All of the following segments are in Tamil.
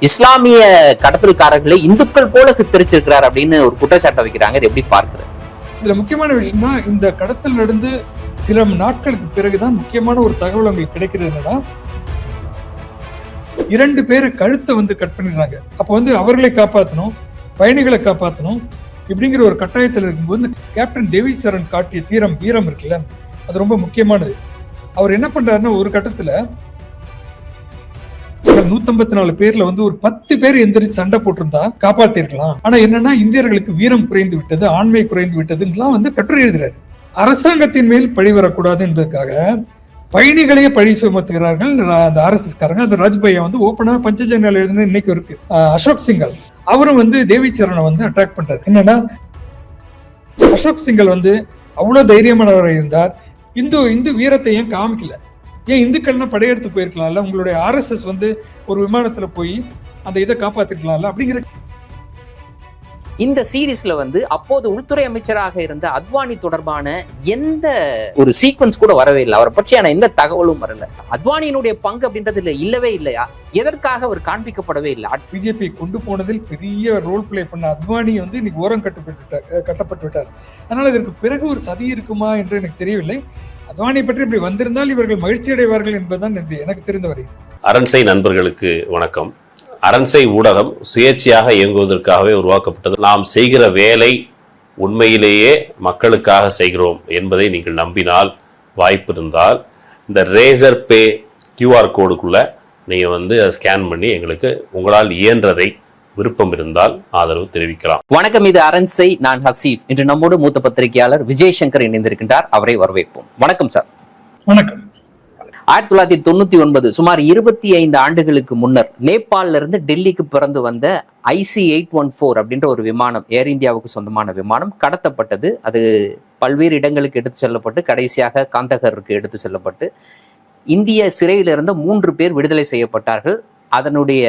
இஸ்லாமிய கடத்தல்காரர்களை இந்துக்கள் போல சித்தரிச்சிருக்கிறார் அப்படின்னு ஒரு குற்றச்சாட்டை வைக்கிறாங்க. இது எப்படி பார்க்கிறது? இதுல முக்கியமான விஷயம்னா இந்த கடத்தல் நடந்து சில நாட்களுக்கு பிறகுதான் முக்கியமான ஒரு தகவல் அவங்களுக்கு கிடைக்கிறது என்னன்னா இரண்டு பேர் கழுத்தை வந்து கட் பண்ணிடுறாங்க. அப்போ வந்து அவர்களை காப்பாற்றணும் பயணிகளை காப்பாற்றணும் இப்படிங்கிற ஒரு கட்டாயத்தில் இருக்கும்போது கேப்டன் தேவி சரண் காட்டிய தீரம் வீரம் இருக்குல்ல அது ரொம்ப முக்கியமானது. அவர் என்ன பண்றாருன்னா ஒரு கட்டத்துல நூத்தம்பத்தி நாலு பேர்ல வந்து ஒரு பத்து பேர் எந்திரிச்சு சண்டை போட்டிருந்தா காப்பாத்திருக்கலாம். ஆனா என்னன்னா இந்தியர்களுக்கு வீரம் குறைந்து விட்டது ஆண்மை குறைந்து விட்டதுலாம் வந்து கட்டுரை எழுதுறாரு. அரசாங்கத்தின் மேல் பழி வரக்கூடாது என்பதற்காக பயணிகளையே பழி சுமத்துகிறார்கள். அந்த ஆர்எஸ்எஸ் காரங்க அந்த ராஜ்பையா வந்து ஓப்பனா பஞ்சஜனால் எழுதுன இன்னைக்கு இருக்கு. அசோக் சிங்கல். அவரும் வந்து தேவி சரணை வந்து அட்டாக் பண்றாரு. என்னன்னா அசோக் சிங்கல் வந்து அவ்வளவு தைரியமானவராக இருந்தார். இந்து இந்து வீரத்தை ஏன் காமிக்கல? ஏன் இந்துக்கள்னா படையெடுத்து போயிருக்கலாம்ல? உங்களுடைய ஆர்எஸ்எஸ் வந்து ஒரு விமானத்துல போய் அந்த இதை காப்பாத்திருக்கலாம்ல? அப்படிங்கிற இந்த சீரீஸ்ல வந்து அப்போது உள்துறை அமைச்சராக இருந்த அத்வானி தொடர்பான எந்த ஒரு சீக்வன்ஸ் கூட வரவே இல்லை. அவரை பற்றியான எந்த தகவலும் வரல. அத்வானியினுடைய பங்கு அப்படின்றது இல்ல இல்லவே இல்லையா? எதற்காக அவர் காண்பிக்கப்படவே இல்லை? பிஜேபி கொண்டு போனதில் பெரிய ரோல் பிளே பண்ண அத்வானி வந்து இன்னைக்கு ஓரம் கட்டப்பட்டு கட்டப்பட்டு விட்டார் அதனால இதற்கு பிறகு ஒரு சதி இருக்குமா என்று எனக்கு தெரியவில்லை. அத்வானி பற்றி இப்படி வந்திருந்தால் இவர்கள் மகிழ்ச்சி அடைவார்கள் என்பதுதான் எனக்கு- எனக்கு தெரிந்தவரை அரண்சை நண்பர்களுக்கு வணக்கம். அரண்சை ஊடகம் சுயேட்சையாக இயங்குவதற்காகவே உருவாக்கப்பட்டது. நாம் செய்கிற வேலை உண்மையிலேயே மக்களுக்காக செய்கிறோம் என்பதை நீங்கள் நம்பினால் வாய்ப்பு இருந்தால் இந்த ரேசர் பே கியூஆர் கோடுக்குள்ளே நீங்கள் வந்து அதை ஸ்கேன் பண்ணி எங்களுக்கு உங்களால் இயன்றதை விருப்பம் இருந்தால் ஆதரவு தெரிவிக்கலாம். வணக்கம் இது அரண்சை நான் ஹசீப். இன்று நம்மோடு மூத்த பத்திரிகையாளர் விஜய் சங்கர் இணைந்திருக்கின்றார். அவரை வரவேற்போம். வணக்கம் சார். வணக்கம். ஆயிரத்தி தொள்ளாயிரத்தி தொண்ணூத்தி ஒன்பது சுமார் இருபத்தி ஐந்து ஆண்டுகளுக்கு முன்னர் நேபாள்ல இருந்து டெல்லிக்கு பிறந்து வந்த ஐசி எயிட் ஒன் ஃபோர் அப்படின்ற ஒரு விமானம் ஏர் இந்தியாவுக்கு சொந்தமான விமானம் கடத்தப்பட்டது. அது பல்வேறு இடங்களுக்கு எடுத்து செல்லப்பட்டு கடைசியாக காந்தகருக்கு எடுத்து செல்லப்பட்டு இந்திய சிறையில் இருந்த மூன்று பேர் விடுதலை செய்யப்பட்டார்கள். அதனுடைய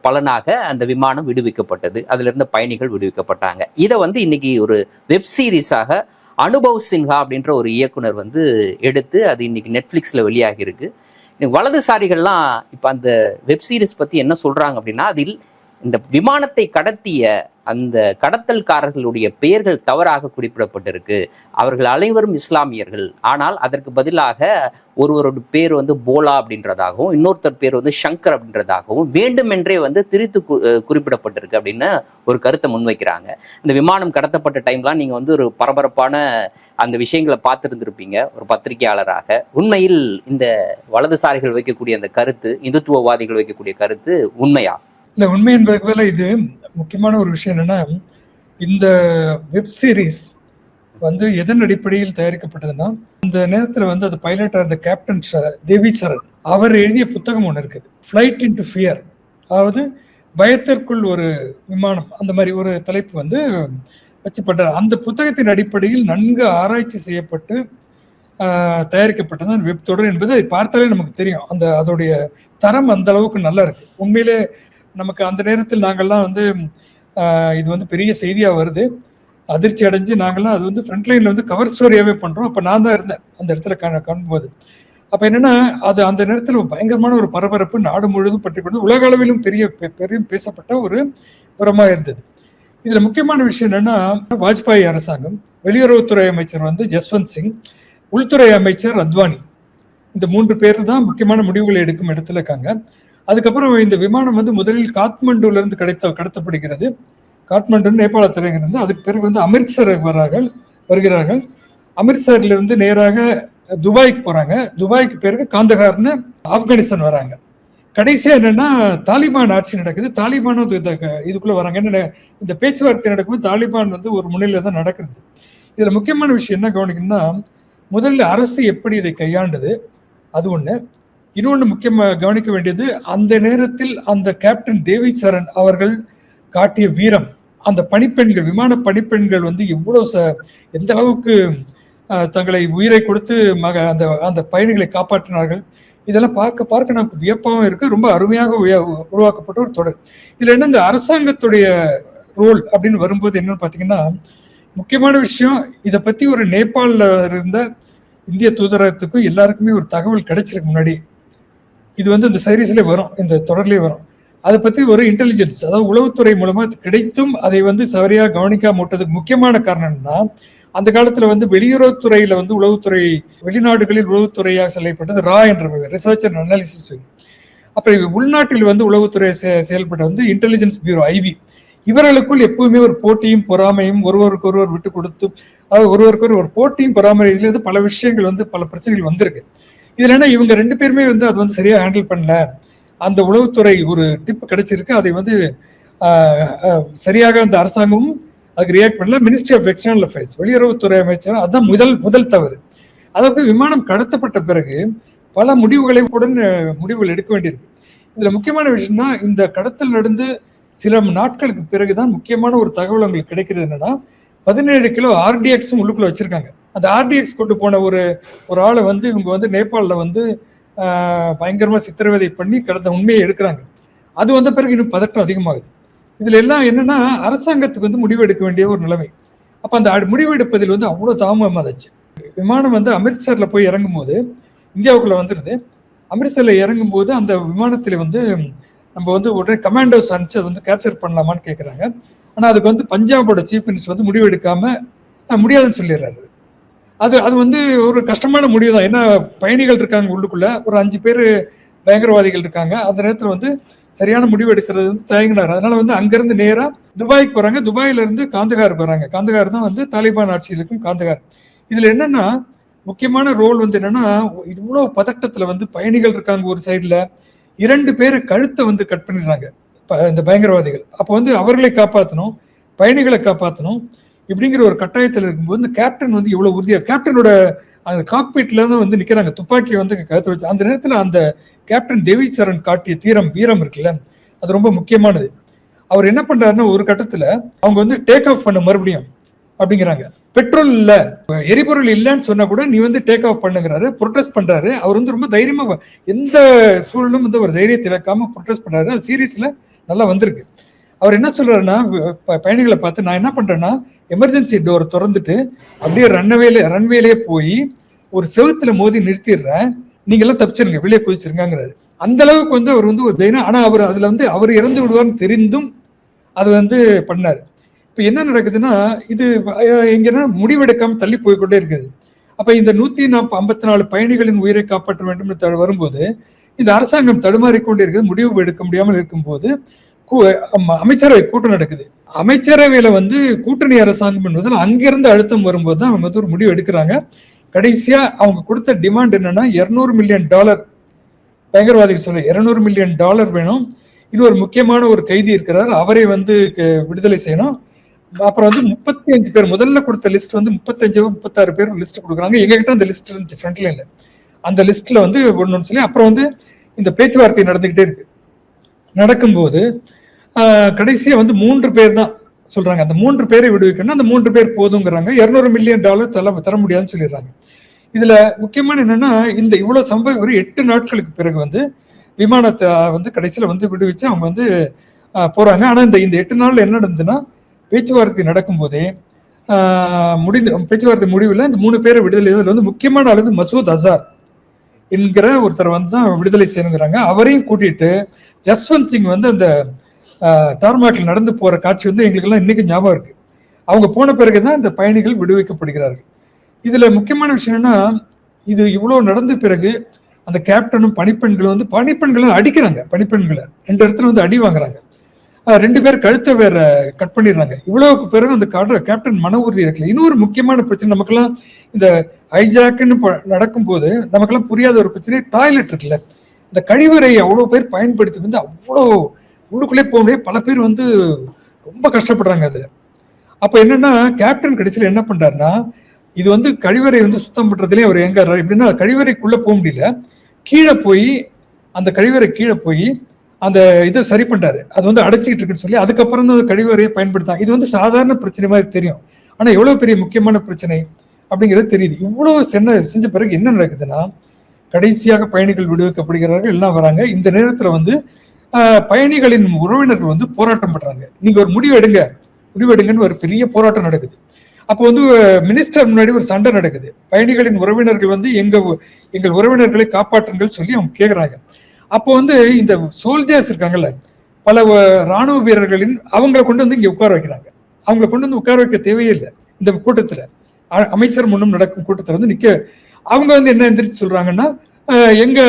பலனாக அந்த விமானம் விடுவிக்கப்பட்டது. அதிலிருந்து பயணிகள் விடுவிக்கப்பட்டாங்க. இதை வந்து இன்னைக்கு ஒரு வெப் சீரிஸாக அனுபவ் சின்ஹா அப்படின்ற ஒரு இயக்குனர் வந்து எடுத்து அது இன்னைக்கு நெட்ஃப்ளிக்ஸில் வெளியாகி இருக்கு வலதுசாரிகள்லாம் இப்போ அந்த வெப் சீரிஸ் பற்றி என்ன சொல்கிறாங்க அப்படின்னா அதில் இந்த விமானத்தை கடத்திய அந்த கடத்தல்காரர்களுடைய பெயர்கள் தவறாக குறிப்பிடப்பட்டிருக்கு. அவர்கள் அனைவரும் இஸ்லாமியர்கள். ஆனால் அதற்கு பதிலாக ஒருவரோட பேர் வந்து போலா அப்படின்றதாகவும் இன்னொருத்தர் பேர் வந்து சங்கர் அப்படின்றதாகவும் வேண்டுமென்றே வந்து திரித்து குறிப்பிடப்பட்டிருக்கு அப்படின்னு ஒரு கருத்தை முன்வைக்கிறாங்க. இந்த விமானம் கடத்தப்பட்ட டைம்லாம் நீங்க வந்து ஒரு பரபரப்பான அந்த விஷயங்களை பார்த்துருந்துருப்பீங்க. ஒரு பத்திரிகையாளராக. உண்மையில் இந்த வலதுசாரிகள் வைக்கக்கூடிய அந்த கருத்து இந்துத்துவவாதிகள் வைக்கக்கூடிய கருத்து உண்மையா? இல்லை உண்மை என்பதற்கு வேலை இது முக்கியமான ஒரு விஷயம் என்னென்னா இந்த வெப் சீரிஸ் வந்து எதன் அடிப்படையில் தயாரிக்கப்பட்டதுன்னா இந்த நேரத்தில் வந்து அது பைலட்டாக இருந்த கேப்டன் ச- தேவி சரண் அவர் எழுதிய புத்தகம் ஒன்று இருக்குது ஃப்ளைட் இன்டு ஃபியர் அதாவது பயத்திற்குள் ஒரு விமானம் அந்த மாதிரி ஒரு தலைப்பு வந்து வச்சுப்பட்டார். அந்த புத்தகத்தின் அடிப்படையில் நன்கு ஆராய்ச்சி செய்யப்பட்டு தயாரிக்கப்பட்டது அந்த வெப் தொடர் என்பது பார்த்தாலே நமக்கு தெரியும். அந்த அதோடைய தரம் அந்த அளவுக்கு நல்லா இருக்கு. உண்மையிலே நமக்கு அந்த நேரத்தில் நாங்கள்லாம் வந்து இது வந்து பெரிய செய்தியாக வருது. அதிர்ச்சி அடைஞ்சு நாங்கள்லாம் அது வந்து ஃப்ரண்ட்லைனில் வந்து கவர் ஸ்டோரியாகவே பண்ணுறோம் அப்போ நான் தான் இருந்தேன் அந்த இடத்துல காணும்போது. அப்போ என்னென்னா அது அந்த நேரத்தில் பயங்கரமான ஒரு பரபரப்பு நாடு முழுவதும் பற்றி கொண்டு உலக அளவிலும் பெரிய பெ- பெரிய பேசப்பட்ட ஒரு புறமாக இருந்தது. இதில் முக்கியமான விஷயம் என்னென்னா வாஜ்பாய் அரசாங்கம் வெளியுறவுத்துறை அமைச்சர் வந்து ஜஸ்வந்த் சிங் உள்துறை அமைச்சர் அத்வானி. இந்த மூன்று பேர் தான் முக்கியமான முடிவுகளை எடுக்கும் இடத்துல இருக்காங்க. அதுக்கப்புறம் இந்த விமானம் வந்து முதலில் காத்மண்டுலேருந்து கிடைத்த கடத்தப்படுகிறது. காட்மண்டு நேபாள தலைநகர் அதுக்கு பிறகு வந்து அமிர்த்சர் வரார்கள் வருகிறார்கள். அமிர்த்சர்லேருந்து நேராக துபாய்க்கு போகிறாங்க துபாய்க்கு பிறகு காந்தகார்னு ஆப்கானிஸ்தான் வராங்க. கடைசியாக என்னென்னா தாலிபான் ஆட்சி நடக்குது. தாலிபானும் இது- இதுக்குள்ளே வராங்க. என்ன இந்த பேச்சுவார்த்தை நடக்கும்போது தாலிபான் வந்து ஒரு முன்னிலையில தான் நடக்கிறது. இதில் முக்கியமான விஷயம் என்ன கவனிக்கணும்னா முதல்ல அரசு எப்படி இதை கையாண்டது? அது ஒன்று இன்னொன்று முக்கியமாக கவனிக்க வேண்டியது அந்த நேரத்தில் அந்த கேப்டன் தேவி சரண் அவர்கள் காட்டிய வீரம் அந்த பணிப்பெண்கள் விமான பணிப்பெண்கள் வந்து எவ்வளோ ச- எந்த அளவுக்கு தங்களை உயிரை கொடுத்து மக அந்த அந்த பயணிகளை காப்பாற்றினார்கள். இதெல்லாம் பார்க்க பார்க்க நமக்கு வியப்பாகவும் இருக்கு. ரொம்ப அருமையாக உருவாக்கப்பட்ட ஒரு தொடர். இதில் என்ன இந்த அரசாங்கத்துடைய ரோல் அப்படின்னு வரும்போது என்னன்னு பார்த்தீங்கன்னா முக்கியமான விஷயம் இதை பற்றி ஒரு நேபாளில் இருந்த இந்திய தூதரகத்துக்கும் எல்லாருக்குமே ஒரு தகவல் கிடைச்சிருக்கு முன்னாடி. இது வந்து இந்த சீரீஸ்லேயே வரும் இந்த தொடர்லேயே வரும். அதை பற்றி ஒரு இன்டெலிஜென்ஸ் அதாவது உளவுத்துறை மூலமாக கிடைத்தும் அதை வந்து சரியாக கவனிக்காம விட்டதுக்கு முக்கியமான காரணம்னா அந்த காலத்தில் வந்து வெளியுறவுத்துறையில் வந்து உளவுத்துறை வெளிநாடுகளில் உளவுத்துறையாக செயல்பட்டது ரா என்ற ரிசர்ச் அண்ட் அனாலிசிஸ் விங் அப்புறம் உள்நாட்டில் வந்து உளவுத்துறை செ- செயல்பட்ட வந்து இன்டெலிஜென்ஸ் பியூரோ ஐபி இவர்களுக்குள் எப்பவுமே ஒரு போட்டியும் பொறாமையும் ஒருவருக்கு ஒருவர் விட்டு கொடுத்து அதாவது ஒருவருக்கு ஒரு போட்டியும் பொறாமை இதுல இருந்து பல விஷயங்கள் வந்து பல பிரச்சனைகள் வந்திருக்கு. இதுல என்ன இவங்க ரெண்டு பேருமே வந்து அது வந்து சரியா ஹேண்டில் பண்ணல. அந்த உளவுத்துறை ஒரு டிப் கிடைச்சிருக்கு. அதை வந்து சரியாக அந்த அரசாங்கமும் அதுக்கு ரியாக்ட் பண்ணல. மினிஸ்ட்ரி ஆஃப் எக்ஸ்டர்னல் அஃபேர்ஸ் வெளியுறவுத்துறை அமைச்சர் அதான் முதல் முதல் தவறு. அதாவது விமானம் கடத்தப்பட்ட பிறகு பல முடிவுகளை உடன் முடிவுகள் எடுக்க வேண்டியிருக்கு. இதுல முக்கியமான விஷயம்னா இந்த கடத்தல் நடந்து சில நாட்களுக்கு பிறகுதான் முக்கியமான ஒரு தகவல் உங்களுக்கு கிடைக்கிறது என்னன்னா பதினேழு கிலோ ஆர்டிஎக்ஸும் உள்ளுக்குள்ள வச்சிருக்காங்க. அந்த ஆர்டிஎக்ஸ் கொண்டு போன ஒரு ஒரு ஆளை வந்து இவங்க வந்து நேபாளில் வந்து பயங்கரமாக சித்திரவதை பண்ணி கடந்த உண்மையை எடுக்கிறாங்க. அது வந்த பிறகு இன்னும் பதட்டம் அதிகமாகுது. இதில் எல்லாம் என்னென்னா அரசாங்கத்துக்கு வந்து முடிவு எடுக்க வேண்டிய ஒரு நிலைமை. அப்போ அந்த முடிவு எடுப்பதில் வந்து அவ்வளவு தாமதமாச்சு விமானம் வந்து அமிர்த்சரில் போய் இறங்கும் போது இந்தியாவுக்குள்ளே வந்துடுது அமிர்த்சரில் இறங்கும் போது அந்த விமானத்தில் வந்து நம்ம வந்து உடனே கமாண்டோஸ் அனுப்பிச்சு அதை வந்து கேப்சர் பண்ணலாமான்னு கேட்குறாங்க ஆனால் அதுக்கு வந்து பஞ்சாபோட சீஃப் மினிஸ்டர் வந்து முடிவு முடியாதுன்னு சொல்லிடுறாரு. அது அது வந்து ஒரு கஷ்டமான முடிவு தான் ஏன்னா பயணிகள் இருக்காங்க உள்ளுக்குள்ள. ஒரு அஞ்சு பேர் பயங்கரவாதிகள் இருக்காங்க. அந்த நேரத்தில் வந்து சரியான முடிவு எடுக்கிறது வந்து தயங்கினார். அதனால வந்து அங்கிருந்து நேராக துபாய்க்கு போறாங்க. துபாயில இருந்து காந்தகார் வராங்க காந்தகார் தான் வந்து தாலிபான் ஆட்சியில் இருக்கும் காந்தகார் இதுல என்னன்னா முக்கியமான ரோல் வந்து என்னன்னா இவ்வளவு பதட்டத்துல வந்து பயணிகள் இருக்காங்க ஒரு சைடுல. இரண்டு பேரை கழுத்தை வந்து கட் பண்ணிடுறாங்க. ப- இந்த பயங்கரவாதிகள். அப்போ வந்து அவர்களை காப்பாற்றணும் பயணிகளை காப்பாற்றணும் இப்படிங்கிற ஒரு கட்டாயத்தில் இருக்கும்போது இந்த கேப்டன் வந்து இவ்வளவு உறுதியா கேப்டனோட அந்த காக்பீட்ல தான் வந்து நிக்கிறாங்க. துப்பாக்கியை வந்து கருத்து வச்சு அந்த நேரத்துல அந்த கேப்டன் தேவி சரண் காட்டிய தீரம் வீரம் இருக்குல்ல அது ரொம்ப முக்கியமானது. அவர் என்ன பண்றாருன்னா ஒரு கட்டத்துல அவங்க வந்து டேக் ஆஃப் பண்ண மறுபடியும் அப்படிங்கிறாங்க. பெட்ரோல் இல்ல எரிபொருள் இல்லைன்னு சொன்னா கூட நீ வந்து டேக் ஆஃப் பண்ணுங்கிறாரு ப்ரொட்டஸ்ட் பண்றாரு. அவர் வந்து ரொம்ப தைரியமா எந்த சூழலும் வந்து ஒரு தைரியத்தை இழக்காம ப்ரொட்டஸ்ட் பண்றாரு. அது சீரீஸ்ல நல்லா வந்திருக்கு. அவர் என்ன சொல்றாருன்னா ப- பயணிகளை பார்த்து நான் என்ன பண்றேன்னா எமர்ஜென்சி டோர் திறந்துட்டு அப்படியே ரன்வேல ரன்வேலே போய் ஒரு செவுத்துல மோதி நிறுத்திடுறேன். நீங்க எல்லாம் தப்பிச்சிருங்க வெளியே குதிச்சிருங்கிறாரு அந்த அளவுக்கு வந்து அவர் வந்து ஒரு தைரியம். ஆனா அவர் அதுல வந்து அவர் இறந்து விடுவார்னு தெரிந்தும் அது வந்து பண்ணார். இப்போ என்ன நடக்குதுன்னா இது எங்கன்னா முடிவெடுக்காம தள்ளி போய்க்கொண்டே இருக்குது. அப்ப இந்த நூத்தி நாற்ப ஐம்பத்தி நாலு பயணிகளின் உயிரை காப்பாற்ற வேண்டும் என்று வரும்போது இந்த அரசாங்கம் தடுமாறிக்கொண்டே இருக்குது. முடிவு எடுக்க முடியாமல் இருக்கும்போது அமைச்சரவை கூட்டம் நடக்குது. அமைச்சரவையில வந்து கூட்டணி அரசாங்கம் என்பதில் அங்கிருந்து அழுத்தம் வரும்போது தான் அவங்க வந்து ஒரு முடிவு எடுக்கிறாங்க. கடைசியா அவங்க கொடுத்த டிமாண்ட் என்னன்னா 200 மில்லியன் டாலர் பயங்கரவாதிகள் சொல்ல 200 மில்லியன் டாலர் வேணும். இன்னொரு முக்கியமான ஒரு கைதி இருக்கிறார். அவரை வந்து க- விடுதலை செய்யணும். அப்புறம் வந்து முப்பத்தி அஞ்சு பேர் முதல்ல கொடுத்த லிஸ்ட் வந்து முப்பத்தஞ்சு முப்பத்தாறு பேர் லிஸ்ட் கொடுக்குறாங்க. எங்ககிட்ட அந்த லிஸ்ட் இருந்துச்சு ஃப்ரண்ட் லைன்ல அந்த லிஸ்ட்ல வந்து ஒன்று சொல்லி அப்புறம் வந்து இந்த பேச்சுவார்த்தை நடந்துகிட்டே இருக்கு. நடக்கும்போது கடைசியாக வந்து மூன்று பேர் தான் சொல்றாங்க. அந்த மூன்று பேரை விடுவிக்கணும் அந்த மூன்று பேர் போதுங்கிறாங்க. 200 மில்லியன் டாலர் தர தர முடியாதுன்னு சொல்லிடுறாங்க. இதுல முக்கியமான என்னன்னா இந்த இவ்வளவு சம்பவம் ஒரு எட்டு நாட்களுக்கு பிறகு வந்து விமானத்தை வந்து கடைசியில வந்து விடுவிச்சு அவங்க வந்து போகிறாங்க போறாங்க. ஆனா இந்த இந்த எட்டு நாள்ல என்ன நடந்ததுன்னா பேச்சுவார்த்தை நடக்கும்போதே முடிந்து பேச்சுவார்த்தை முடிவில் இந்த மூணு பேரை விடுதலை இதில் வந்து முக்கியமான ஆளு வந்து மசூத் அசார் என்கிற ஒருத்தர் வந்து தான் விடுதலை செய்யணுங்கிறாங்க. அவரையும் கூட்டிட்டு ஜஸ்வந்த் சிங் வந்து அந்த டார்மாட்டில் நடந்து போகிற காட்சி வந்து எங்களுக்கெல்லாம் இன்றைக்கும் ஞாபகம் இருக்குது அவங்க போன பிறகு தான் இந்த பயணிகள் விடுவிக்கப்படுகிறார்கள். இதில் முக்கியமான விஷயம் என்னன்னா இது இவ்வளோ நடந்த பிறகு அந்த கேப்டனும் பணிப்பெண்களும் வந்து பணிப்பெண்களை அடிக்கிறாங்க. பணிப்பெண்களை ரெண்டு இடத்துல வந்து அடி வாங்குறாங்க. ரெண்டு பேர் கழுத்தை வேற கட் பண்ணிடுறாங்க. இவ்வளவுக்கு பிறகு அந்த காட- கேப்டன் மன உறுதி இருக்கல இன்னொரு முக்கியமான பிரச்சனை நமக்கெல்லாம் இந்த ஹைஜாக்குன்னு ப- நடக்கும்போது நமக்கெல்லாம் புரியாத ஒரு பிரச்சனை டாய்லெட் இருக்குல்ல. இந்த கழிவறையை அவ்வளோ பேர் பயன்படுத்தி வந்து அவ்வளோ உள்ளுக்குள்ளே போக முடியாது பல பேர் வந்து ரொம்ப கஷ்டப்படுறாங்க அது. அப்போ என்னன்னா கேப்டன் கடைசியில் என்ன பண்ணுறாருன்னா இது வந்து கழிவறை வந்து சுத்தம் பண்ணுறதுலேயே அவர் எங்க எப்படின்னா கழிவறைக்குள்ளே போக முடியல. கீழே போய் அந்த கழிவறை கீழே போய் அந்த இதை சரி பண்ணுறாரு அது வந்து அடைச்சிக்கிட்டு இருக்குன்னு சொல்லி அதுக்கப்புறம் தான் அந்த கழிவறையை பயன்படுத்தாங்க இது வந்து சாதாரண பிரச்சனை மாதிரி தெரியும். ஆனால் எவ்வளோ பெரிய முக்கியமான பிரச்சனை அப்படிங்கிறது தெரியுது. இவ்வளோ சென்ன செஞ்ச பிறகு என்ன நடக்குதுன்னா கடைசியாக பயணிகள் விடுவிக்கப்படுகிறார்கள் எல்லாம் வராங்க. இந்த நேரத்தில் வந்து பயணிகளின் உறவினர்கள் வந்து போராட்டம் பண்றாங்க. நீங்க ஒரு முடிவு எடுங்க. முடிவு எடுங்கன்னு ஒரு பெரிய போராட்டம் நடக்குது. அப்போ வந்து மினிஸ்டர் முன்னாடி ஒரு சண்டை நடக்குது. பயணிகளின் உறவினர்கள் வந்து எங்க எங்கள் உறவினர்களை காப்பாற்றுங்கள் சொல்லி அவங்க கேட்குறாங்க அப்போ வந்து இந்த சோல்ஜர்ஸ் இருக்காங்கல்ல பல ராணுவ வீரர்களின் அவங்களை கொண்டு வந்து இங்க உட்கார வைக்கிறாங்க. அவங்களை கொண்டு வந்து உட்கார வைக்க தேவையே இல்லை. இந்த கூட்டத்துல அமைச்சர் முன்னும் நடக்கும் கூட்டத்தில் வந்து நிக்க அவங்க வந்து என்ன எந்திரிச்சு சொல்றாங்கன்னா எங்க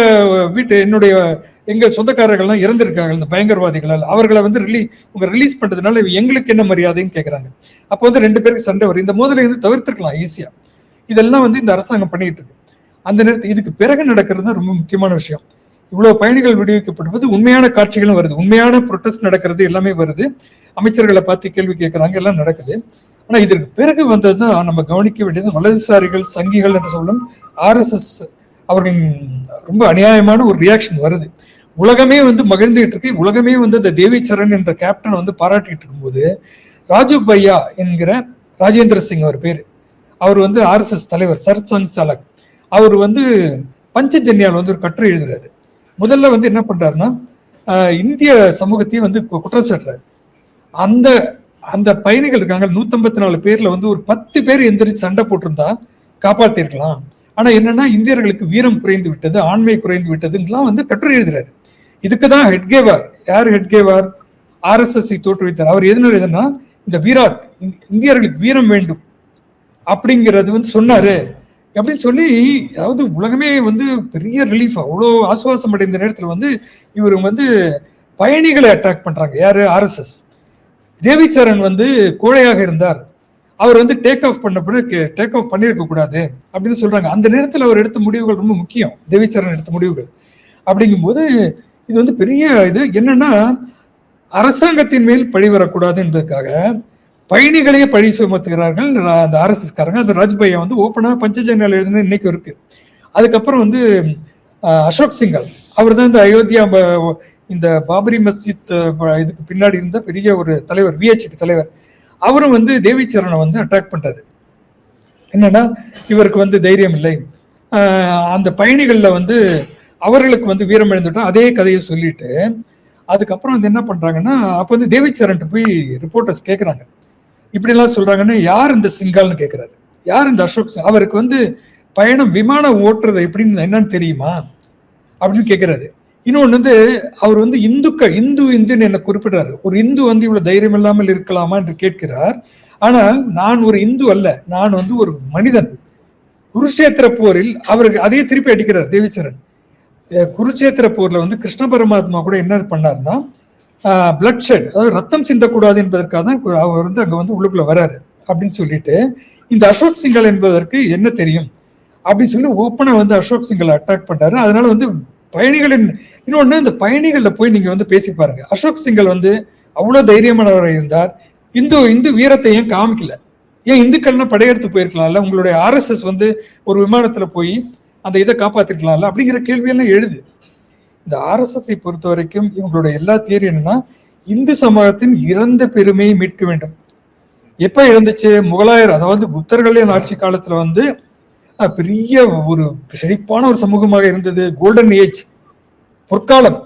வீட்டு என்னுடைய எங்கள் சொந்தக்காரர்கள்லாம் இறந்திருக்காங்க இந்த பயங்கரவாதிகளால். அவர்களை வந்து ரிலீ உங்க ரிலீஸ் பண்றதுனால எங்களுக்கு என்ன மரியாதைன்னு கேட்குறாங்க அப்போ வந்து ரெண்டு பேருக்கு சண்டை வரும். இந்த மோதலை வந்து தவிர்த்துருக்கலாம் ஈஸியா இதெல்லாம் வந்து இந்த அரசாங்கம் பண்ணிட்டு இருக்கு. அந்த நேரத்தில் இதுக்கு பிறகு நடக்கிறது தான் ரொம்ப முக்கியமான விஷயம். இவ்வளவு பயணிகள் விடுவிக்கப்படுவது உண்மையான காட்சிகளும் வருது. உண்மையான ப்ரொட்டஸ்ட் நடக்கிறது எல்லாமே வருது. அமைச்சர்களை பார்த்து கேள்வி கேட்கறாங்க எல்லாம் நடக்குது. ஆனா இதற்கு பிறகு வந்தது தான் நம்ம கவனிக்க வேண்டியது வலதுசாரிகள் சங்கிகள் என்று சொல்லும் ஆர்எஸ்எஸ் அவர்கள் ரொம்ப அநியாயமான ஒரு ரியாக்ஷன் வருது. உலகமே வந்து மகிழ்ந்துகிட்டு இருக்கு. உலகமே வந்து இந்த தேவி சரண் என்ற கேப்டன் வந்து பாராட்டிட்டு இருக்கும்போது ராஜீவ் பையா என்கிற ராஜேந்திர சிங் அவர் பேர். அவர் வந்து ஆர்எஸ்எஸ் தலைவர் சர் சங் சாலக். அவர் வந்து பஞ்சஜன்யால் வந்து ஒரு கட்டுரை எழுதுறாரு. முதல்ல வந்து என்ன பண்றாருன்னா இந்திய சமூகத்தையும் வந்து கு- குற்றம் சாட்டுறாரு. அந்த அந்த பயணிகள் இருக்காங்க நூத்தம்பத்தி நாலு பேர்ல வந்து ஒரு பத்து பேர் எந்திரிச்சு சண்டை போட்டிருந்தா காப்பாத்திருக்கலாம். ஆனா என்னன்னா இந்தியர்களுக்கு வீரம் குறைந்து விட்டது ஆண்மை குறைந்து விட்டதுலாம் வந்து கட்டுரை எழுதுறாரு. இதுக்கு தான் ஹெட்கேவார். யார் ஹெட்கேவார்? ஆர்எஸ்எஸ்சி தோற்றுவித்தார். அவர் எதனால எதுனா இந்த வீராத் இந்- இந்தியர்களுக்கு வீரம் வேண்டும் அப்படிங்கிறது வந்து சொன்னாரு. அப்படின்னு சொல்லி அதாவது உலகமே வந்து பெரிய ரிலீஃப் அவ்வளோ ஆசுவாசம் அடைந்த நேரத்தில் வந்து இவர் வந்து பயணிகளை அட்டாக் பண்றாங்க. யாரு? ஆர்எஸ்எஸ் தேவிச்சரண் வந்து கோழையாக இருந்தார். அவர் வந்து டேக் ஆஃப் பண்ண டேக் ஆஃப் பண்ணியிருக்க கூடாது அப்படின்னு சொல்றாங்க. அந்த நேரத்தில் அவர் எடுத்த முடிவுகள் ரொம்ப முக்கியம். தேவிச்சரண் எடுத்த முடிவுகள். அப்படிங்கும்போது இது வந்து பெரிய இது என்னன்னா அரசாங்கத்தின் மேல் பழி வரக்கூடாது என்பதற்காக பயணிகளையே பழி சுமத்துகிறார்கள். அந்த ஆர்எஸ்எஸ்காரங்க அந்த ராஜ்பையா வந்து ஓப்பனாக பஞ்சஜனால் எழுதுன இன்னைக்கு இருக்கு. அதுக்கப்புறம் வந்து அசோக் சிங்கல். அவர் தான் இந்த அயோத்தியா ப- இந்த பாபரி மஸ்ஜித் இதுக்கு பின்னாடி இருந்த பெரிய ஒரு தலைவர் விஹெச்க்கு தலைவர். அவரும் வந்து தேவி சரணை வந்து அட்டாக் பண்றாரு. என்னன்னா இவருக்கு வந்து தைரியம் இல்லை. அந்த பயணிகளில் வந்து அவர்களுக்கு வந்து வீரம் எழுந்துட்டோம் அதே கதையை சொல்லிட்டு அதுக்கப்புறம் வந்து என்ன பண்ணுறாங்கன்னா அப்போ வந்து தேவி சரண்ட்டு போய் ரிப்போர்ட்டர்ஸ் கேட்குறாங்க இப்படிலாம் சொல்கிறாங்கன்னா யார் இந்த சிங்கால்னு கேட்குறாரு யார் இந்த அசோக் சிங்? அவருக்கு வந்து பயணம் விமானம் ஓட்டுறது எப்படின்னு என்னன்னு தெரியுமா? அப்படின்னு கேட்குறாரு இன்னொன்று வந்து அவர் வந்து இந்துக்கள் இந்து இந்துன்னு என்ன குறிப்பிடுறாரு. ஒரு இந்து வந்து இவ்வளோ தைரியம் இல்லாமல் இருக்கலாமா என்று கேட்கிறார். ஆனால் நான் ஒரு இந்து அல்ல. நான் வந்து ஒரு மனிதன். குருஷேத்திர போரில் அவருக்கு அதையே திருப்பி அடிக்கிறார் தேவிச்சரன் குருச்சேத்திர போர்ல வந்து கிருஷ்ண பரமாத்மா கூட என்ன பண்ணாருன்னா பிளட் ஷெட் அதாவது ரத்தம் சிந்தக்கூடாது என்பதற்காக தான் அவர் வந்து அங்க வந்து உள்ளுக்குள்ள வராரு அப்படின்னு சொல்லிட்டு இந்த அசோக் சிங்கல் என்பதற்கு என்ன தெரியும்? அப்படின்னு சொல்லி ஓப்பனா வந்து அசோக் சிங்கல் அட்டாக் பண்றாரு. அதனால வந்து பயணிகளின் இன்னொன்னு இந்த பயணிகள்ல போய் நீங்க வந்து பேசி பாருங்க. அசோக் சிங்கல் வந்து அவ்வளவு தைரியமானவராக இருந்தார். இந்து இந்து வீரத்தை ஏன் காமிக்கல? ஏன் இந்துக்கள்னா படையெடுத்து போயிருக்கலாம்ல? உங்களுடைய ஆர்எஸ்எஸ் வந்து ஒரு விமானத்துல போய் அந்த இதை காப்பாத்திருக்கலாம்ல அப்படிங்கிற கேள்வியெல்லாம் எழுது. இந்த ஆர்எஸ்எஸ்ஐ பொறுத்த வரைக்கும் இவங்களுடைய எல்லா தியரி என்னன்னா இந்து சமூகத்தின் இறந்த பெருமையை மீட்க வேண்டும். எப்ப இழந்துச்சு முகலாயர் அதாவது புத்தர்களின் ஆட்சி காலத்துல வந்து பெரிய ஒரு செழிப்பான ஒரு சமூகமாக இருந்தது. கோல்டன் ஏஜ் பொற்காலம்.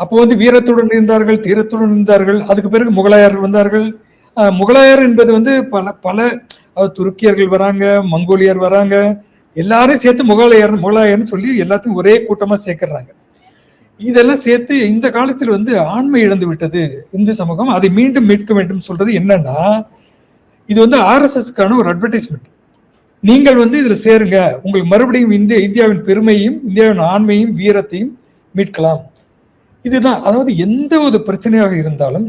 அப்போ வந்து வீரத்துடன் இருந்தார்கள் தீரத்துடன் இருந்தார்கள். அதுக்கு பிறகு முகலாயர் வந்தார்கள். முகலாயர் என்பது வந்து பல பல துருக்கியர்கள் வராங்க மங்கோலியர் வராங்க. எல்லாரும் சேர்த்து முகலாயர் முகலாயர்னு சொல்லி எல்லாத்தையும் ஒரே கூட்டமா சேர்க்கறாங்க. இதெல்லாம் சேர்த்து இந்த காலத்தில் வந்து ஆண்மை இழந்து விட்டது இந்து சமூகம். அதை மீண்டும் மீட்க வேண்டும் சொல்றது என்னன்னா இது வந்து ஆர்எஸ்எஸ்க்கான ஒரு அட்வர்டைஸ்மெண்ட் நீங்கள் வந்து இதில் சேருங்க. உங்களுக்கு மறுபடியும் இந்திய இந்தியாவின் பெருமையும் இந்தியாவின் ஆண்மையும் வீரத்தையும் மீட்கலாம். இதுதான். அதாவது எந்த ஒரு பிரச்சனையாக இருந்தாலும்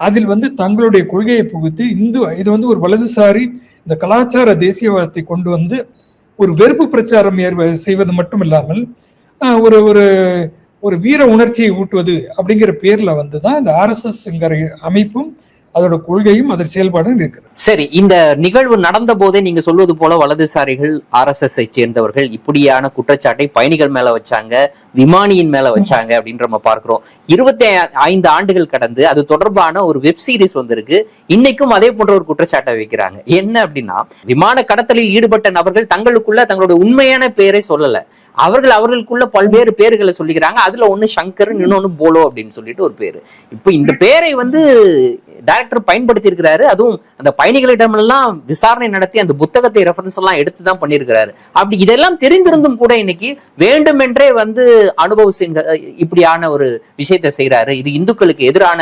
அதில் வந்து தங்களுடைய கொள்கையை புகுத்தி இந்து இது வந்து ஒரு வலதுசாரி இந்த கலாச்சார தேசியவாதத்தை கொண்டு வந்து ஒரு வெறுப்பு பிரச்சாரம் ஏற்ப- செய்வது மட்டும் இல்லாமல் ஒரு ஒரு ஒரு வீர உணர்ச்சியை ஊட்டுவது அப்படிங்கிற பேர்ல வந்து தான் இந்த ஆர்எஸ்எஸ்ங்கிற அமைப்பும் அதோட கொள்கையும் அதன் செயல்பாடும் இருக்குது சரி இந்த நிகழ்வு நடந்த போதே நீங்க சொல்வது போல வலதுசாரிகள் ஆர் எஸ் எஸ் சேர்ந்தவர்கள் இப்படியான குற்றச்சாட்டை பயணிகள் மேல வச்சாங்க விமானியின் மேல வச்சாங்க அப்படின்னு நம்ம பார்க்கிறோம். இருபத்தி ஐந்து ஆண்டுகள் கடந்து அது தொடர்பான ஒரு வெப் சீரிஸ் வந்திருக்கு. இன்னைக்கும் அதே போன்ற ஒரு குற்றச்சாட்டை வைக்கிறாங்க. என்ன அப்படின்னா விமான கடத்தலில் ஈடுபட்ட நபர்கள் தங்களுக்குள்ள தங்களோட உண்மையான பெயரை சொல்லல. அவர்கள் அவர்களுக்குள்ள பல்வேறு பேர்களை சொல்லிக்கிறாங்க. அதுல ஒண்ணு சங்கர் இன்னொன்னு போலோ அப்படின்னு சொல்லிட்டு ஒரு பேரு. இப்போ இந்த பேரை வந்து டைரக்டர் பயன்படுத்தி இருக்கிறாரு அதுவும் அந்த பயணிகளிடமெல்லாம் விசாரணை நடத்தி அந்த புத்தகத்தை ரெஃபரன்ஸ் எல்லாம் எடுத்து தான் பண்ணியிருக்கிறாரு. அப்படி இதெல்லாம் தெரிந்திருந்தும் கூட இன்னைக்கு வேண்டுமென்றே வந்து அனுபவ் சிங் இப்படியான ஒரு விஷயத்தை செய்றாரு. இது இந்துக்களுக்கு எதிரான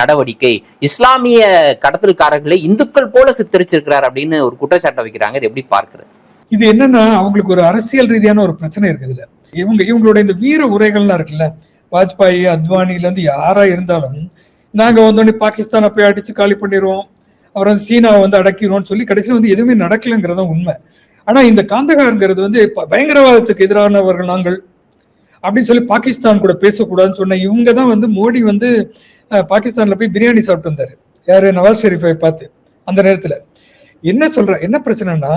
நடவடிக்கை. இஸ்லாமிய கடத்தல்காரர்களை இந்துக்கள் போல சித்தரிச்சிருக்கிறார் அப்படின்னு ஒரு குற்றச்சாட்டை வைக்கிறாங்க. இது எப்படி பார்க்கிறது? இது என்னன்னா அவங்களுக்கு ஒரு அரசியல் ரீதியான ஒரு பிரச்சனை இருக்குது இல்ல இவங்க இவங்களோட இந்த வீர உரைகள்லாம் இருக்குல்ல வாஜ்பாய் அத்வானில இருந்து யாரா இருந்தாலும் நாங்க வந்தோடனே பாகிஸ்தானை போய் அடிச்சு காலி பண்ணிடுவோம். அப்புறம் சீனாவை வந்து அடக்கிடுவோம்னு சொல்லி கடைசியில் வந்து எதுவுமே நடக்கலைங்கிறது தான் உண்மை. ஆனா இந்த காந்தகாருங்கிறது வந்து பயங்கரவாதத்துக்கு எதிரானவர்கள் நாங்கள். அப்படின்னு சொல்லி பாகிஸ்தான் கூட பேசக்கூடாதுன்னு சொன்ன இவங்க தான் வந்து மோடி வந்து பாகிஸ்தானில் பாகிஸ்தான்ல போய் பிரியாணி சாப்பிட்டு வந்தாரு. யாரு? நவாஸ் ஷெரீஃபை பார்த்து அந்த நேரத்துல. என்ன சொல்ற என்ன பிரச்சனைனா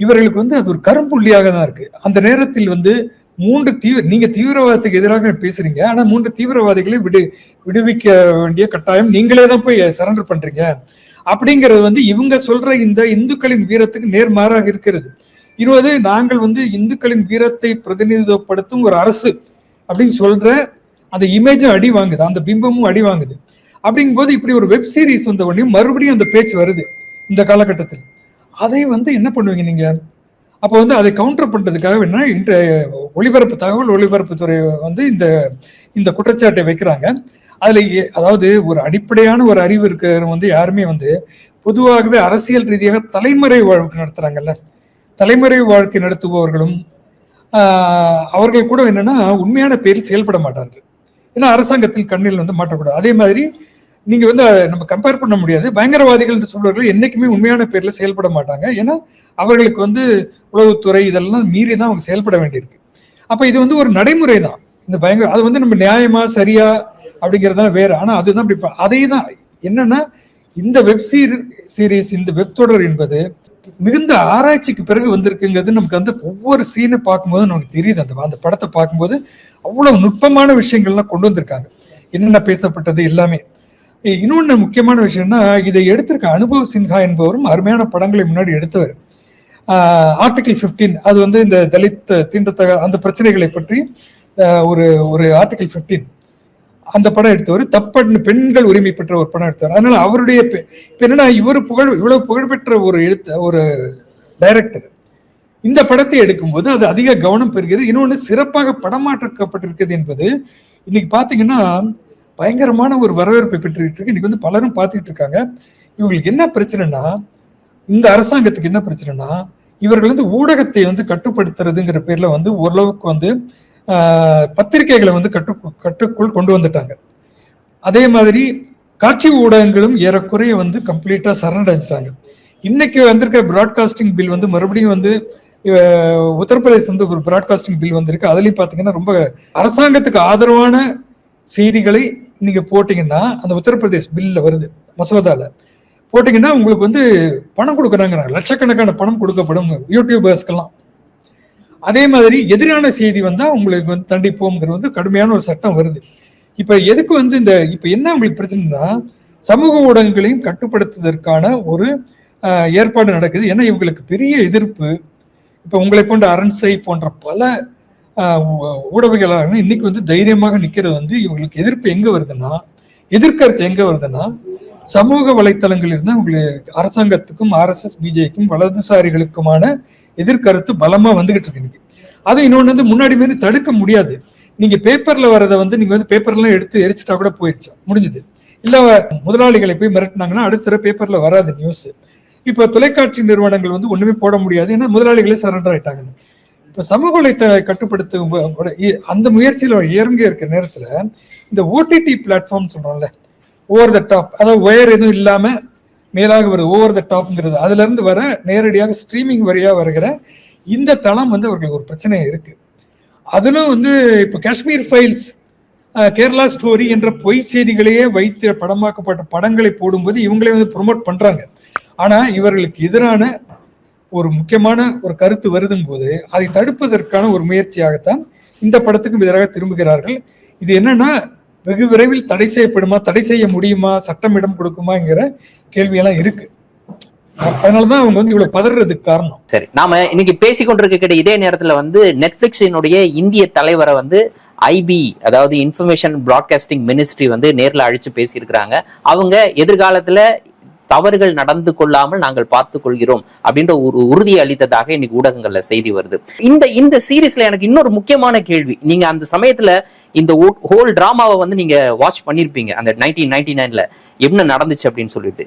இவர்களுக்கு வந்து அது ஒரு கரும்புள்ளியாக தான் இருக்கு. அந்த நேரத்தில் வந்து மூன்று தீவிர நீங்க தீவிரவாதத்துக்கு எதிராக பேசுறீங்க. ஆனா மூன்று தீவிரவாதிகளை விடு விடுவிக்க வேண்டிய கட்டாயம் நீங்களே தான் போய் சரண்டர் பண்றீங்க. அப்படிங்கிறது வந்து இவங்க சொல்ற இந்த இந்துக்களின் வீரத்துக்கு நேர்மாறாக இருக்கிறது. இருபது நாங்கள் வந்து இந்துக்களின் வீரத்தை பிரதிநிதித்துவப்படுத்தும் ஒரு அரசு அப்படின்னு சொல்ற அந்த இமேஜும் அடி வாங்குது அந்த பிம்பமும் அடி வாங்குது. அப்படிங்கும்போது இப்படி ஒரு வெப் சீரிஸ் வந்த உடனே மறுபடியும் அந்த பேச்சு வருது இந்த காலகட்டத்தில். அதை வந்து என்ன பண்ணுவீங்க நீங்க? அப்போ வந்து அதை கவுண்டர் பண்ணுறதுக்காக வேணா இன்று ஒளிபரப்பு தகவல் ஒளிபரப்புத்துறை வந்து இந்த இந்த குற்றச்சாட்டை வைக்கிறாங்க. அதில் ஏ- அதாவது ஒரு அடிப்படையான ஒரு அறிவு இருக்கிற வந்து யாருமே வந்து பொதுவாகவே அரசியல் ரீதியாக தலைமுறை வாழ்க்கை நடத்துகிறாங்கல்ல தலைமுறை வாழ்க்கை நடத்துபவர்களும் அவர்கள் கூட என்னன்னா உண்மையான பேரில் செயல்பட மாட்டார்கள். ஏன்னா அரசாங்கத்தில் கண்ணில் வந்து மாட்டக்கூடாது. அதே மாதிரி நீங்க வந்து நம்ம கம்பேர் பண்ண முடியாது. பயங்கரவாதிகள் என்று சொல்பவர்கள் என்னைக்குமே உண்மையான பேர்ல செயல்பட மாட்டாங்க. ஏன்னா அவர்களுக்கு வந்து உளவுத்துறை இதெல்லாம் மீறி தான் அவங்க செயல்பட வேண்டியிருக்கு. அப்ப இது வந்து ஒரு நடைமுறை தான் இந்த பயங்கர அது வந்து நம்ம நியாயமா சரியா அப்படிங்கிறதெல்லாம் வேற. ஆனா அதுதான் இப்படி அதே தான் என்னன்னா இந்த வெப் சீரீஸ் இந்த வெப் தொடர் என்பது மிகுந்த ஆராய்ச்சிக்கு பிறகு வந்திருக்குங்கிறது நமக்கு வந்து ஒவ்வொரு சீனை பார்க்கும்போது நமக்கு தெரியுது. அந்த அந்த படத்தை பார்க்கும்போது அவ்வளவு நுட்பமான விஷயங்கள்லாம் கொண்டு வந்திருக்காங்க. என்னென்ன பேசப்பட்டது எல்லாமே. இன்னொன்று முக்கியமான விஷயம்னா இதை எடுத்திருக்க அனுபவ் சின்ஹா என்பவரும் அருமையான படங்களை முன்னாடி எடுத்தவர். ஆர்டிகிள் 15 அது வந்து இந்த தலித் தீண்டத்தக அந்த பிரச்சனைகளை பற்றி ஒரு ஒரு ஆர்டிகிள் 15 அந்த படம் எடுத்தவர் தப்பன்னு பெண்கள் உரிமை பெற்ற ஒரு படம் எடுத்தார் அதனால அவருடைய இப்போ என்னன்னா இவர் புகழ் இவ்வளவு புகழ்பெற்ற ஒரு எழுத்த ஒரு டைரக்டர் இந்த படத்தை எடுக்கும்போது அது அதிக கவனம் பெறுகிறது. இன்னொன்று சிறப்பாக படமாற்றப்பட்டிருக்கிறது என்பது இன்னைக்கு பார்த்தீங்கன்னா பயங்கரமான ஒரு வரவேற்பை பெற்றுக்கிட்டு இருக்கு. இன்னைக்கு வந்து பலரும் பார்த்துக்கிட்டு இருக்காங்க. இவங்களுக்கு என்ன பிரச்சனைனா இந்த அரசாங்கத்துக்கு என்ன பிரச்சனைனா இவர்கள் வந்து ஊடகத்தை வந்து கட்டுப்படுத்துறதுங்கிற பேர்ல வந்து ஓரளவுக்கு வந்து பத்திரிகைகளை வந்து கட்டு கட்டுக்குள் கொண்டு வந்துட்டாங்க. அதே மாதிரி காட்சி ஊடகங்களும் ஏறக்குறைய வந்து கம்ப்ளீட்டா சரணடைஞ்சிட்டாங்க இன்னைக்கு வந்திருக்க ப்ராட்காஸ்டிங் பில் வந்து மறுபடியும் வந்து உத்தரப்பிரதேசம் வந்து ஒரு ப்ராட்காஸ்டிங் பில் வந்திருக்கு. அதுலயும் பாத்தீங்கன்னா ரொம்ப அரசாங்கத்துக்கு ஆதரவான செய்திகளை நீங்க போட்டீங்கன்னா அந்த உத்தரப்பிரதேஷ் பில்ல வருது மசோதால. போட்டீங்கன்னா உங்களுக்கு வந்து பணம் கொடுக்குறாங்க லட்சக்கணக்கான பணம் கொடுக்கப்படும் யூடியூபர்ஸ்க்கெல்லாம் அதே மாதிரி எதிரான செய்தி வந்தா உங்களுக்கு வந்து தண்டிப்போம்ங்கிறது வந்து கடுமையான ஒரு சட்டம் வருது. இப்ப எதுக்கு வந்து இந்த இப்ப என்ன உங்களுக்கு பிரச்சனைனா சமூக ஊடகங்களையும் கட்டுப்படுத்துவதற்கான ஒரு ஏற்பாடு நடக்குது. ஏன்னா இவங்களுக்கு பெரிய எதிர்ப்பு. இப்ப உங்களை போன்ற அரண்சை போன்ற பல ஊடகங்களாக இன்னைக்கு வந்து தைரியமாக நிற்கிறது வந்து இவங்களுக்கு எதிர்ப்பு எங்க வருதுன்னா எதிர்கருத்து எங்க வருதுன்னா சமூக வலைத்தளங்கள் இருந்தால் உங்களுக்கு அரசாங்கத்துக்கும் ஆர்எஸ்எஸ் பிஜேக்கும் வலதுசாரிகளுக்குமான எதிர்கருத்து பலமா வந்துகிட்டு இருக்கு இன்னைக்கு. அது இன்னொன்று வந்து முன்னாடி மாரி தடுக்க முடியாது. நீங்க பேப்பர்ல வரதை வந்து நீங்க வந்து பேப்பர்லாம் எடுத்து எரிச்சிட்டா கூட போயிடுச்சு முடிஞ்சது. இல்ல முதலாளிகளை போய் மிரட்டினாங்கன்னா அடுத்த பேப்பர்ல வராது நியூஸ். இப்ப தொலைக்காட்சி நிறுவனங்கள் வந்து ஒண்ணுமே போட முடியாது ஏன்னா முதலாளிகளே சரண்டர் ஆயிட்டாங்க. இப்ப சமூக வலைத்தளத்தை கட்டுப்படுத்தும் இ- அந்த முயற்சியில இறங்கி இருக்க நேரத்துல இந்த ஓடிடி பிளாட்ஃபார்ம் சொல்றோம்ல ஓவர் த டாப் அதாவது ஒயர் எதுவும் இல்லாம மேலாக வருது ஓவர் த டாப்ங்கிறது அதுல இருந்து வர நேரடியாக ஸ்ட்ரீமிங் வழியா வருகிற இந்த தளம் வந்து அவர்களுக்கு ஒரு பிரச்சனை இருக்கு. அதிலும் வந்து இப்போ காஷ்மீர் ஃபைல்ஸ் கேரளா ஸ்டோரி என்ற பொய் செய்திகளையே வைத்து படமாக்கப்பட்ட படங்களை போடும்போது இவங்களே வந்து ப்ரொமோட் பண்றாங்க. ஆனா இவர்களுக்கு எதிரான ஒரு முக்கியமான ஒரு கருத்து வருதும் போது அதை தடுப்பதற்கான ஒரு முயற்சியாகத்தான் இந்த படத்துக்கும் எதிராக திரும்புகிறார்கள். இது என்னன்னா வெகு விரைவில் தடை செய்யப்படுமா தடை செய்ய முடியுமா சட்டம் இடம் கொடுக்குமாங்கிற கேள்வியெல்லாம் இருக்கு. அதனாலதான் அவங்க வந்து இவ்வளவு பதறதுக்கு காரணம். சரி நாம இன்னைக்கு பேசிக்கொண்டிருக்க இதே நேரத்துல வந்து நெட்ஃபிளிக்ஸினுடைய இந்திய தலைவரை வந்து ஐபி அதாவது இன்ஃபர்மேஷன் பிராட்காஸ்டிங் மினிஸ்ட்ரி வந்து நேரில் அழைச்சு பேசியிருக்கிறாங்க. அவங்க எதிர்காலத்துல தவறுகள் நடந்து கொள்ளாமல் நாங்கள் பார்த்துக் கொள்கிறோம் அப்படின்ற ஒரு உறுதியை அளித்ததாக இன்னைக்கு ஊடகங்கள்ல செய்தி வருது. இந்த இந்த சீரீஸ்ல எனக்கு இன்னொரு முக்கியமான கேள்வி. நீங்க அந்த சமயத்துல இந்த ஹோல் டிராமாவை வந்து நீங்க வாட்ச் பண்ணிருப்பீங்க. அந்த நைன்டீன் நைன்டி நைன்ல என்ன நடந்துச்சு அப்படின்னு சொல்லிட்டு.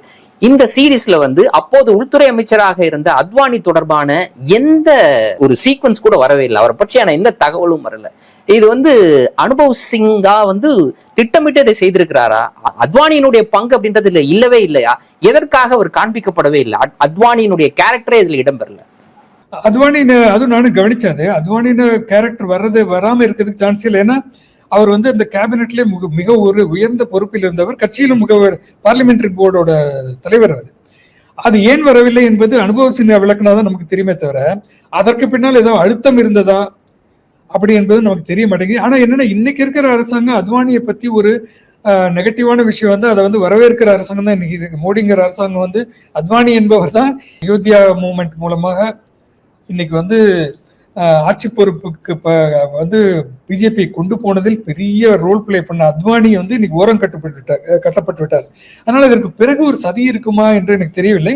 இந்த சீரீஸ்ல வந்து அப்போது உள்துறை அமைச்சராக இருந்த அத்வானி தொடர்பான எந்த ஒரு சீக்வன்ஸ் கூட வரவே இல்லை. அவரை பற்றியான எந்த தகவலும் வரல. இது வந்து அனுபவ் சிங்கா வந்து திட்டமிட்டு இதை செய்திருக்கிறாரா அத்வானியினுடைய பங்கு அப்படின்றது இல்லை இல்லவே இல்லையா? எதற்காக அவர் காண்பிக்கப்படவே இல்லை? அத்வானியினுடைய கேரக்டரே இதுல இடம்பெறல. அத்வானின்னு அதுவும் நானும் கவனிச்சது அத்வானின்னு கேரக்டர் வர்றது வராம இருக்கிறதுக்கு சான்ஸ் இல்லை. ஏன்னா அவர் வந்து அந்த கேபினெட்லேயே மிக மிக ஒரு உயர்ந்த பொறுப்பில் இருந்தவர் கட்சியிலும் முகவர் பார்லிமெண்ட்ரி போர்டோட தலைவர் அவர். அது ஏன் வரவில்லை என்பது அனுபவ சின்ன விளக்குனா தான் நமக்கு தெரியுமே தவிர அதற்கு பின்னால் ஏதோ அழுத்தம் இருந்ததா? அப்படி என்பது நமக்கு தெரிய மாட்டேங்குது. ஆனா என்னன்னா இன்னைக்கு இருக்கிற அரசாங்கம் அத்வானியை பத்தி ஒரு நெகட்டிவான விஷயம் வந்து அதை வந்து வரவேற்கிற அரசாங்கம் தான் இன்னைக்கு இருக்கு. மோடிங்கிற அரசாங்கம் வந்து அத்வானி என்பவர் தான் அயோத்தியா மூமெண்ட் மூலமாக இன்னைக்கு வந்து ஆட்சி பொறுப்புக்கு இப்போ வந்து பிஜேபி கொண்டு போனதில் பெரிய ரோல் ப்ளே பண்ண அத்வானி வந்து இன்னைக்கு ஓரம் கட்டப்பட்டு விட்டார் கட்டப்பட்டு விட்டார் அதனால இதற்கு பிறகு ஒரு சதி இருக்குமா என்று எனக்கு தெரியவில்லை.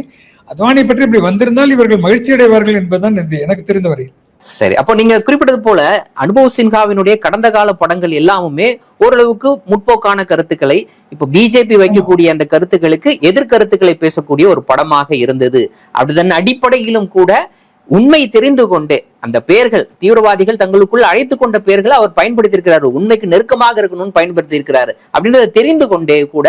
அத்வானி பற்றி இப்படி வந்திருந்தால் இவர்கள் மகிழ்ச்சி அடைவார்கள் என்பதுதான் எனக்கு- தெரிந்த வரையில் சரி அப்போ நீங்க குறிப்பிட்டது போல அனுபவ் சின்ஹாவினுடைய கடந்த கால படங்கள் எல்லாமுமே ஓரளவுக்கு முற்போக்கான கருத்துக்களை இப்ப பிஜேபி வைக்கக்கூடிய அந்த கருத்துக்களுக்கு எதிர்கருத்துக்களை பேசக்கூடிய ஒரு படமாக இருந்தது. அப்படிதான் அடிப்படையிலும் கூட உண்மை தெரிந்து கொண்டே அந்த பெயர்கள் தீவிரவாதிகள் தங்களுக்குள் அழைத்து கொண்ட பெயர்களை அவர் பயன்படுத்தியிருக்கிறார். உண்மைக்கு நெருக்கமாக இருக்கணும்னு பயன்படுத்தி இருக்கிறாரு அப்படின்றத தெரிந்து கொண்டே கூட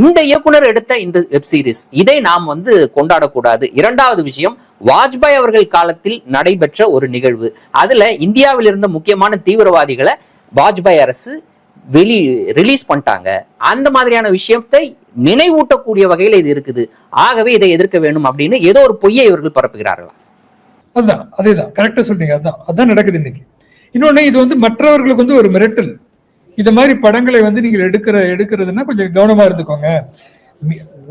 இந்த இயக்குனர் எடுத்த இந்த வெப் சீரிஸ் இதை நாம் வந்து கொண்டாடக்கூடாது. இரண்டாவது விஷயம் வாஜ்பாய் அவர்கள் காலத்தில் நடைபெற்ற ஒரு நிகழ்வு. அதுல இந்தியாவில் இருந்த முக்கியமான தீவிரவாதிகளை வாஜ்பாய் அரசு வெளி ரிலீஸ் பண்ணிட்டாங்க. அந்த மாதிரியான விஷயத்தை நினைவூட்டக்கூடிய வகையில் இது இருக்குது. ஆகவே இதை எதிர்க்க வேண்டும் அப்படின்னு ஏதோ ஒரு பொய்யை இவர்கள் பரப்புகிறார்களா? அதுதான். அதேதான் கரெக்டாக சொல்றீங்க அதான். அதான் நடக்குது இன்னைக்கு. இன்னொன்று இது வந்து மற்றவர்களுக்கு வந்து ஒரு மிரட்டல். இந்த மாதிரி படங்களை வந்து நீங்கள் எடுக்கிற எடுக்கிறதுன்னா கொஞ்சம் கவனமாக இருந்துக்கோங்க.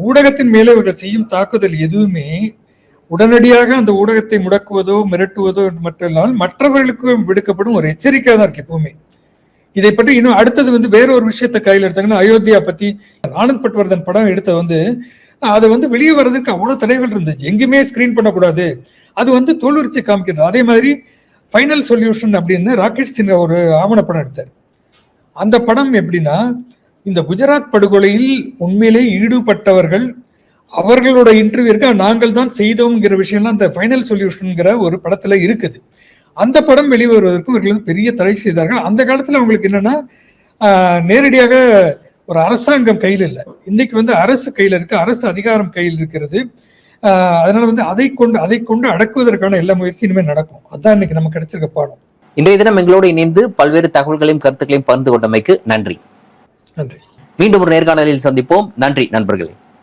ஊடகத்தின் மேலே இவர்கள் செய்யும் தாக்குதல் எதுவுமே உடனடியாக அந்த ஊடகத்தை முடக்குவதோ மிரட்டுவதோ மட்டும் இல்லாமல் மற்றவர்களுக்கு விடுக்கப்படும் ஒரு எச்சரிக்கையாக தான் இருக்கு எப்பவுமே. இதை பற்றி இன்னும் அடுத்தது வந்து வேற ஒரு விஷயத்தை கையில் எடுத்தாங்கன்னா அயோத்தியா பத்தி ஆனந்த் பட்வர்தன் படம் எடுத்த வந்து அது வந்து வெளியே வர்றதுக்கு அவ்வளவு தடைகள் இருந்துச்சு. எங்கேயுமே ஸ்கிரீன் பண்ணக்கூடாது. அது வந்து தோலுரிச்சு காமிக்கிறது. அதே மாதிரி ஃபைனல் சொல்யூஷன் அப்படின்னு ராகேஷ் சின்ஹா ஒரு ஆவணப்படம் எடுத்தார். அந்த படம் எப்படின்னா இந்த குஜராத் படுகொலையில் உண்மையிலே ஈடுபட்டவர்கள் அவர்களோட இன்டர்வியூ நாங்கள் தான் செய்தோங்கிற விஷயம்லாம் அந்த ஃபைனல் சொல்யூஷனுங்கிற ஒரு படத்துல இருக்குது. அந்த படம் வெளிவருவதற்கும் இவர்கள் பெரிய தடை செய்தார்கள். அந்த காலத்துல அவங்களுக்கு என்னன்னா நேரடியாக ஒரு அரசாங்கம் கையில் இல்லை. இன்னைக்கு வந்து அரசு கையில் இருக்கு அரசு அதிகாரம் கையில் இருக்கிறது. ஆஹ், அதனால வந்து அதை கொண்டு அதை கொண்டு அடக்குவதற்கான எல்லா முயற்சியும் இனிமேல் நடக்கும். அதான் இன்னைக்கு நமக்கு கிடைச்சிருக்க பாடம். இன்றைய தினம் எங்களோடு இணைந்து பல்வேறு தகவல்களையும் கருத்துக்களையும் பகிர்ந்து கொண்டமைக்கு நன்றி. நன்றி. மீண்டும் ஒரு நேர்காணலில் சந்திப்போம். நன்றி நண்பர்களே.